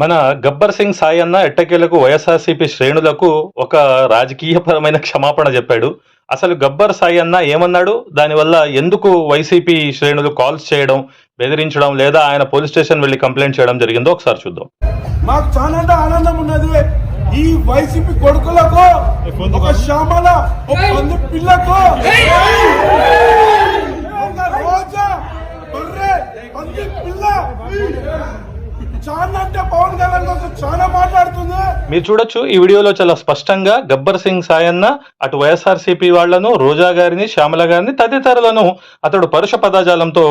మన గబ్బర్ సింగ్ సాయన్న ఎట్టకేలకు వైఎస్ఆర్సీపీ శ్రేణులకు ఒక రాజకీయపరమైన క్షమాపణ చెప్పాడు. అసలు గబ్బర్ సాయన్న ఏమన్నాడు? దానివల్ల ఎందుకు వైసీపీ శ్రేణులు కాల్స్ చేయడం బెదిరించడం లేదా ఆయన పోలీస్ స్టేషన్ వెళ్ళి కంప్లైంట్ చేయడం జరిగిందో ఒకసారి చూద్దాం. మాకు చాలా ఆనందం ఉన్నది. ఈ వైసీపీ కొడుకులకు ఒక శ్యామల ఒక పిల్లకు ఒక రోజా బర్రె పంది పిల్ల చాలా అంటే పవన్ కళ్యాణ్ కోసం చాలా మాట్లాడుతుంది మీరు చూడొచ్చు ఈ వీడియోలో చాలా స్పష్టంగా గబ్బర్ సింగ్ సాయన్న అటు వైఎస్ఆర్సీపీ వాళ్ళను రోజా గారిని శ్యామల గారిని తదితరులను అతడు పరుష పదజాలంతో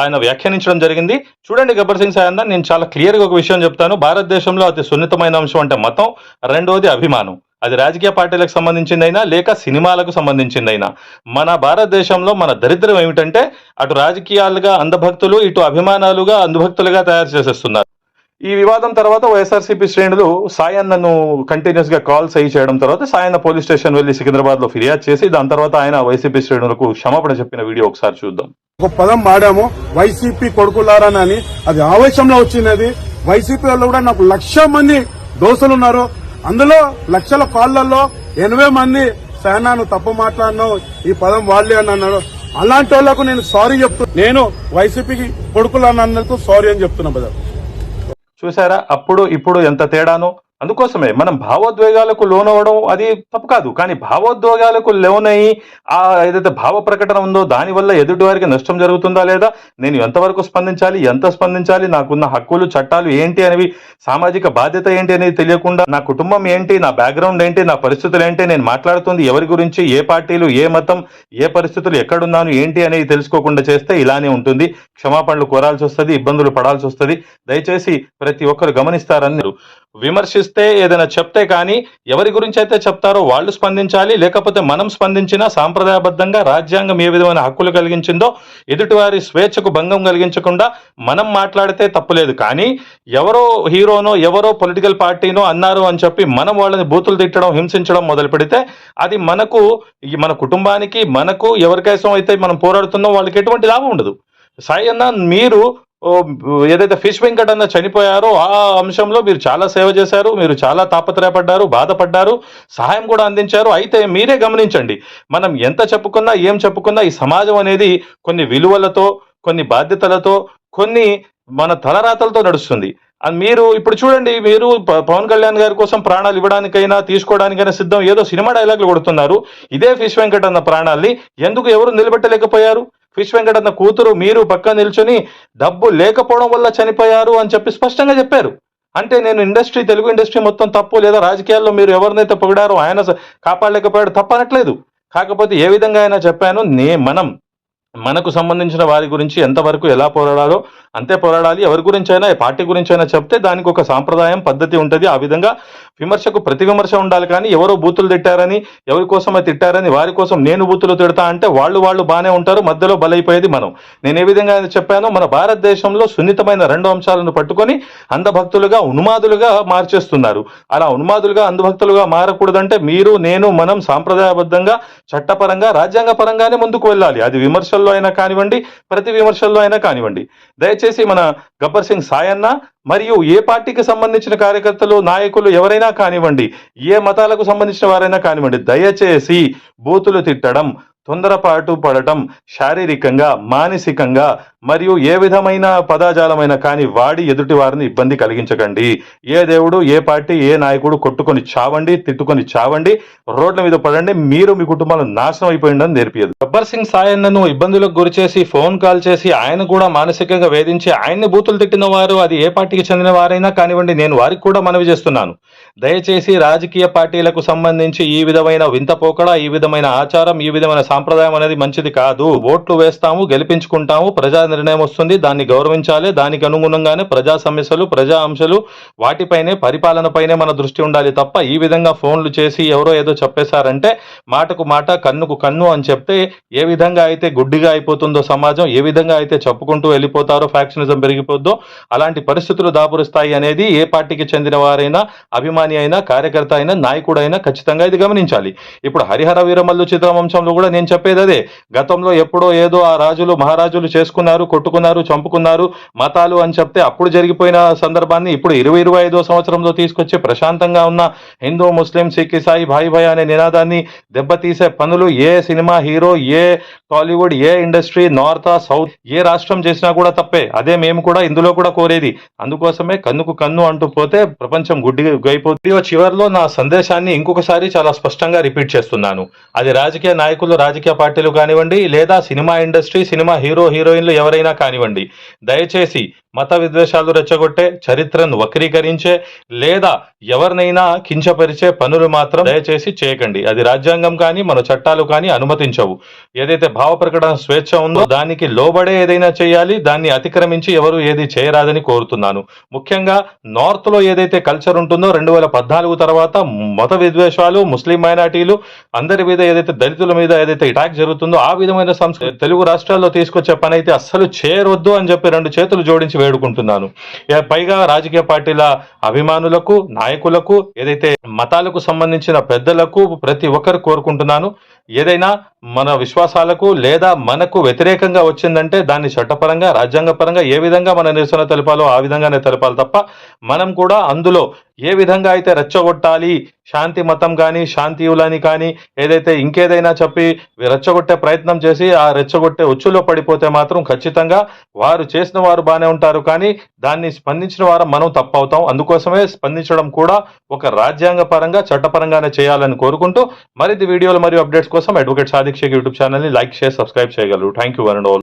ఆయన వ్యాఖ్యానించడం జరిగింది. చూడండి గబ్బర్ సింగ్ సాయన్న నేను చాలా క్లియర్గా ఒక విషయం చెప్తాను. భారతదేశంలో అతి సున్నితమైన అంశం అంటే మతం రెండవది అభిమానం. అది రాజకీయ పార్టీలకు సంబంధించిందైనా లేక సినిమాలకు సంబంధించిందైనా. మన భారతదేశంలో మన దరిద్రం ఏమిటంటే అటు రాజకీయాలుగా అంధభక్తులు ఇటు అభిమానాలుగా అంధభక్తులుగా తయారు చేసేస్తున్నారు. ఈ వివాదం తర్వాత వైఎస్ఆర్సీపీ శ్రేణులు సాయన్నను కంటిన్యూస్గా కాల్స్ అయ్యి చేయడం తర్వాత సాయన్న పోలీస్ స్టేషన్ వెళ్ళి సికింద్రాబాద్లో ఫిర్యాదు చేసి దాని తర్వాత ఆయన వైసీపీ శ్రేణులకు క్షమాపణ చెప్పిన వీడియో ఒకసారి చూద్దాం. ఒక పదం వాడాము వైసీపీ కొడుకులారని అది ఆవేశంలో వచ్చినది. వైసీపీ వాళ్ళు కూడా నాకు లక్ష మంది దోస్తులు ఉన్నారు. అందులో లక్షల కాళ్ళలో ఎనభై మంది సేనాను తప్పు మాట్లాడినావు ఈ పదం వాడలే అని అన్నారు. అలాంటి వాళ్ళకు నేను సారీ చెప్తూ నేను వైసీపీకి కొడుకులు అన్నందుకు సారీ అని చెప్తున్నా బ్రదర్ చూసారా? అప్పుడు ఇప్పుడు ఎంత తేడానో అందుకోసమే మనం భావోద్వేగాలకు లోనవడం అది తప్పు కాదు. కానీ భావోద్వేగాలకు లోనై ఆ ఏదైతే భావ ప్రకటన ఉందో దానివల్ల ఎదుటి వారికి నష్టం జరుగుతుందా లేదా? నేను ఎంతవరకు స్పందించాలి? ఎంత స్పందించాలి? నాకున్న హక్కులు చట్టాలు ఏంటి అనేవి సామాజిక బాధ్యత ఏంటి అనేది తెలియకుండా నా కుటుంబం ఏంటి? నా బ్యాక్గ్రౌండ్ ఏంటి? నా పరిస్థితులు ఏంటి? నేను మాట్లాడుతుంది ఎవరి గురించి? ఏ పార్టీలు? ఏ మతం? ఏ పరిస్థితులు? ఎక్కడున్నాను? ఏంటి అనేది తెలుసుకోకుండా చేస్తే ఇలానే ఉంటుంది. క్షమాపణలు కోరాల్సి వస్తుంది ఇబ్బందులు పడాల్సి వస్తుంది దయచేసి ప్రతి ఒక్కరు గమనిస్తారని విమర్శిస్తూ ఏదైనా చెప్తే కానీ ఎవరి గురించి అయితే చెప్తారో వాళ్ళు స్పందించాలి లేకపోతే మనం స్పందించినా సాంప్రదాయబద్ధంగా రాజ్యాంగం ఏ విధమైన హక్కులు కలిగించిందో ఎదుటివారి స్వేచ్ఛకు భంగం కలిగించకుండా మనం మాట్లాడితే తప్పులేదు. కానీ ఎవరో హీరోనో ఎవరో పొలిటికల్ పార్టీనో అన్నారు అని చెప్పి మనం వాళ్ళని బూతులు తిట్టడం హింసించడం మొదలు పెడితే అది మనకు ఈ మన కుటుంబానికి మనకు ఎవరికైసం అయితే మనం పోరాడుతున్నాం వాళ్ళకి ఎటువంటి లాభం ఉండదు. సాయి అన్న మీరు ఏదైతే ఫిష్ వెంకట్ అన్న చనిపోయారో ఆ అంశంలో మీరు చాలా సేవ చేశారు మీరు చాలా తాపత్రయపడ్డారు బాధపడ్డారు సహాయం కూడా అందించారు. అయితే మీరే గమనించండి మనం ఎంత చెప్పుకున్నా ఏం చెప్పుకున్నా ఈ సమాజం అనేది కొన్ని విలువలతో కొన్ని బాధ్యతలతో కొన్ని మన తలరాతలతో నడుస్తుంది. మీరు ఇప్పుడు చూడండి మీరు పవన్ కళ్యాణ్ గారి కోసం ప్రాణాలు ఇవ్వడానికైనా తీసుకోవడానికైనా సిద్ధం. ఏదో సినిమా డైలాగులు కొడుతున్నారు. ఇదే ఫిష్ వెంకట్ అన్న ప్రాణాల్ని ఎందుకు ఎవరు నిలబెట్టలేకపోయారు? ఫిష్ వెంకట్ అన్న కూతురు మీరు పక్క నిల్చొని డబ్బు లేకపోవడం వల్ల చనిపోయారు అని చెప్పి స్పష్టంగా చెప్పారు. అంటే నేను ఇండస్ట్రీ తెలుగు ఇండస్ట్రీ మొత్తం తప్పు లేదా రాజకీయాల్లో మీరు ఎవరినైతే పొగిడారో ఆయన కాపాడలేకపోయాడు కాపాడలేకపోయాడు తప్పనట్లేదు. కాకపోతే ఏ విధంగా అయినా చెప్పాను నే మనం మనకు సంబంధించిన వారి గురించి ఎంతవరకు ఎలా పోరాడాలో అంతే పోరాడాలి. ఎవరి గురించి అయినా ఏ పార్టీ గురించి అయినా చెప్తే దానికి ఒక సాంప్రదాయం పద్ధతి ఉంటుంది. ఆ విధంగా విమర్శకు ప్రతి విమర్శ ఉండాలి కానీ ఎవరో బూతులు తిట్టారని ఎవరి కోసమే తిట్టారని వారి కోసం నేను బూతులు తిడతా అంటే వాళ్ళు వాళ్ళు బాగానే ఉంటారు మధ్యలో బలైపోయేది మనం. నేను ఏ విధంగా చెప్పానో మన భారతదేశంలో సున్నితమైన రెండు అంశాలను పట్టుకొని అంధభక్తులుగా ఉన్మాదులుగా మార్చేస్తున్నారు. అలా ఉన్మాదులుగా అంధభక్తులుగా మారకూడదంటే మీరు నేను మనం సాంప్రదాయబద్ధంగా చట్టపరంగా రాజ్యాంగ పరంగానే ముందుకు వెళ్ళాలి. అది విమర్శల్లో అయినా కానివ్వండి ప్రతి విమర్శల్లో అయినా కానివ్వండి. దయచేసి మన గబ్బర్ సింగ్ సాయన్న మరియు ఏ పార్టీకి సంబంధించిన కార్యకర్తలు నాయకులు ఎవరైనా కానివ్వండి ఏ మతాలకు సంబంధించిన వారైనా కానివ్వండి దయచేసి బూతులు తిట్టడం తొందరపాటు పడటం శారీరకంగా మానసికంగా మరియు ఏ విధమైన పదాజాలమైన కానీ వాడి ఎదుటి వారిని ఇబ్బంది కలిగించకండి. ఏ దేవుడు ఏ పార్టీ ఏ నాయకుడు కొట్టుకొని చావండి తిట్టుకొని చావండి రోడ్ల మీద పడండి మీరు మీ కుటుంబాలు నాశనం అయిపోయిందని నేర్పియదు. గబ్బర్ సింగ్ సాయన్నను ఇబ్బందులకు గురిచేసి ఫోన్ కాల్ చేసి ఆయన కూడా మానసికంగా వేధించి ఆయన్ని బూతులు తిట్టిన వారు అది ఏ పార్టీకి చెందిన వారైనా కానివ్వండి నేను వారికి కూడా మనవి చేస్తున్నాను. దయచేసి రాజకీయ పార్టీలకు సంబంధించి ఈ విధమైన వింత పోకడ ఈ విధమైన ఆచారం ఈ విధమైన సాంప్రదాయం అనేది మంచిది కాదు. ఓట్లు వేస్తాము గెలిపించుకుంటాము ప్రజా నిర్ణయం వస్తుంది. దాన్ని గౌరవించాలి. దానికి అనుగుణంగానే ప్రజా సమస్యలు ప్రజా అంశాలు వాటిపైనే పరిపాలనపైనే మన దృష్టి ఉండాలి తప్ప ఈ విధంగా ఫోన్లు చేసి ఎవరో ఏదో చెప్పేశారంటే మాటకు మాట కన్నుకు కన్ను అని చెప్తే ఏ విధంగా అయితే గుడ్డిగా అయిపోతుందో సమాజం ఏ విధంగా అయితే చెప్పుకుంటూ వెళ్ళిపోతారో ఫ్యాక్షనిజం పెరిగిపోద్దో అలాంటి పరిస్థితులు దాపురుస్తాయి అనేది ఏ పార్టీకి చెందిన వారైనా అభిమాని అయినా కార్యకర్త అయినా నాయకుడైనా ఖచ్చితంగా ఇది గమనించాలి. ఇప్పుడు హరిహర వీరమల్లు చిత్రవంశంలో కూడా నేను చెప్పేది అదే. గతంలో ఎప్పుడో ఏదో ఆ రాజులు మహారాజులు చేసుకున్నారు. తిట్టుకున్నారు కొట్టుకున్నారు చంపుకున్నారు మతాలు అని చెప్తే అప్పుడు జరిగిపోయిన సందర్భాన్ని ఇప్పుడు ఇరవై ఇరవై ఐదో సంవత్సరంలో తీసుకొచ్చి ప్రశాంతంగా ఉన్న హిందూ ముస్లిం సిక్ ఇసాయి భాయి భాయ్ అనే నినాదాన్ని దెబ్బతీసే పనులు ఏ సినిమా హీరో ఏ టాలీవుడ్ ఏ ఇండస్ట్రీ నార్త్ సౌత్ ఏ రాష్ట్రం చేసినా కూడా తప్పే. అదే మేము కూడా ఇందులో కూడా కోరేది. అందుకోసమే కన్నుకు కన్ను అంటూ పోతే ప్రపంచం గుడ్డి అయిపోతుంది చివరిలో నా సందేశాన్ని ఇంకొకసారి చాలా స్పష్టంగా రిపీట్ చేస్తున్నాను. అది రాజకీయ నాయకులు రాజకీయ పార్టీలు కానివ్వండి లేదా సినిమా ఇండస్ట్రీ సినిమా హీరో హీరోయిన్లు ఎవరైనా కానివ్వండి దయచేసి మత విద్వేషాలు రెచ్చగొట్టే చరిత్రను వక్రీకరించే లేదా ఎవరినైనా కించపరిచే పనులు మాత్రం దయచేసి చేయకండి. అది రాజ్యాంగం కానీ మన చట్టాలు కానీ అనుమతించవు. ఏదైతే భావ ప్రకటన స్వేచ్ఛ ఉందో దానికి లోబడే ఏదైనా చేయాలి. దాన్ని అతిక్రమించి ఎవరు ఏది చేయరాదని కోరుతున్నాను. ముఖ్యంగా నార్త్లో ఏదైతే కల్చర్ ఉంటుందో రెండు వేల పద్నాలుగు తర్వాత మత విద్వేషాలు ముస్లిం మైనార్టీలు అందరి మీద ఏదైతే దళితుల మీద ఏదైతే అటాక్ జరుగుతుందో ఆ విధమైన సంస్కృతి తెలుగు రాష్ట్రాల్లో తీసుకొచ్చే పని అయితే అస్సలు చేయరొద్దు అని చెప్పి రెండు చేతులు జోడించి వేడుకుంటున్నాను. పైగా రాజకీయ పార్టీల అభిమానులకు నాయకులకు ఏదైతే మతాలకు సంబంధించిన పెద్దలకు ప్రతి ఒక్కరు కోరుకుంటున్నాను. ఏదైనా మన విశ్వాసాలకు లేదా మనకు వ్యతిరేకంగా వచ్చిందంటే దాన్ని చట్టపరంగా రాజ్యాంగపరంగా ఏ విధంగా మన నిరసన తెలపాలో ఆ విధంగానే తెలపాలి తప్ప మనం కూడా అందులో ఏ విధంగా అయితే రెచ్చగొట్టాలి? శాంతి మతం కానీ శాంతియులని కానీ ఏదైతే ఇంకేదైనా చెప్పి రెచ్చగొట్టే ప్రయత్నం చేసి ఆ రెచ్చగొట్టే ఉచ్చులో పడిపోతే మాత్రం ఖచ్చితంగా వారు చేసిన వారు బాగానే ఉంటారు. కానీ దాన్ని స్పందించిన వారు మనం తప్పవుతాం. అందుకోసమే స్పందించడం కూడా ఒక రాజ్యాంగ పరంగా చట్టపరంగానే చేయాలని కోరుకుంటూ మరిన్ని వీడియోలు మరియు అప్డేట్స్ కోసం అడ్వకేట్ సాదిక్ యూట్యూబ్ ఛానల్ని లైక్ చేసి సబ్స్క్రైబ్ చేయగలరు. Thank you one and all.